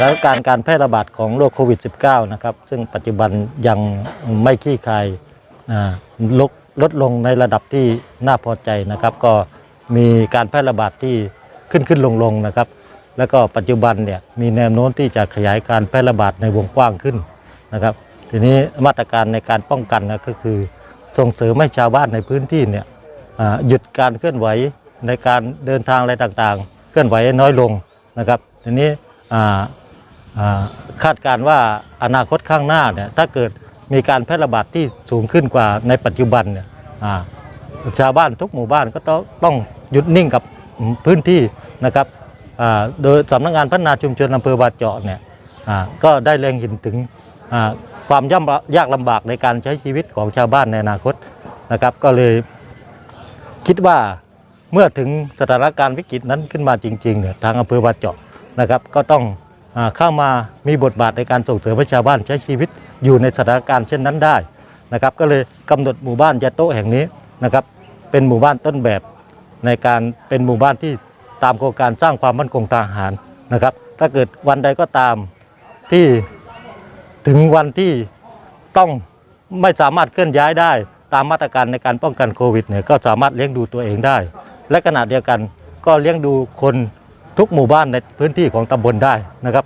ถานการณ์การแพร่ระบาดของโรคโควิด -19 นะครับ ซึ่งปัจจุบันยังไม่คลี่คลายลดลดลงในระดับที่น่าพอใจนะครับ ก็มีการแพร่ระบาดที่ขึ้นขึ้นลงลงนะครับ แล้วก็ปัจจุบันเนี่ยมีแนวโน้มที่จะขยายการแพร่ระบาดในวงกว้างขึ้นนะครับ ทีนี้มาตรการในการป้องกันนะก็คือส่งเสริมให้ชาวบ้านในพื้นที่เนี่ยหยุดการเคลื่อนไหวในการเดินทางอะไรต่างๆ เคลื่อนไหวน้อยลงนะครับ ทีนี้ คาดการว่าอนาคตข้างหน้าเนี่ยถ้าเกิดมีการแพร่ระบาดที่สูงขึ้นกว่าในปัจจุบันเนี่ยชาวบ้านทุกหมู่บ้านก็ต้องต้องหยุดนิ่งกับพื้นที่นะครับโดยสำนักงานพัฒนาชุมชนอำเภอบาเจาะเนี่ยก็ได้เล็งเห็นถึงความย่ำยากลำบากในการใช้ชีวิตของชาวบ้านในอนาคตนะครับ ก็เลยคิดว่าเมื่อถึงสถานการณ์วิกฤตนั้นขึ้นมาจริงๆเนี่ยทางอำเภอบาเจาะนะครับ ก็ต้อง เข้ามามีบทบาทในการส่งเสริมให้ชาวบ้านใช้ชีวิตอยู่ในสถานการณ์เช่นนั้นได้นะครับก็เลยกำหนดหมู่บ้านยาโตแห่งนี้นะครับเป็นหมู่บ้านต้นแบบในการเป็นหมู่บ้านที่ตามโครงการสร้างความมั่นคงทางอาหารนะครับ ถ้าเกิดวันใดก็ตามที่ถึงวันที่ต้องไม่สามารถเคลื่อนย้ายได้ ตามมาตรการในการป้องกันโควิดเนี่ยก็สามารถเลี้ยงดูตัวเองได้ และขณะเดียวกันก็เลี้ยงดูคน ทุกหมู่บ้านในพื้นที่ของตำบลได้นะครับ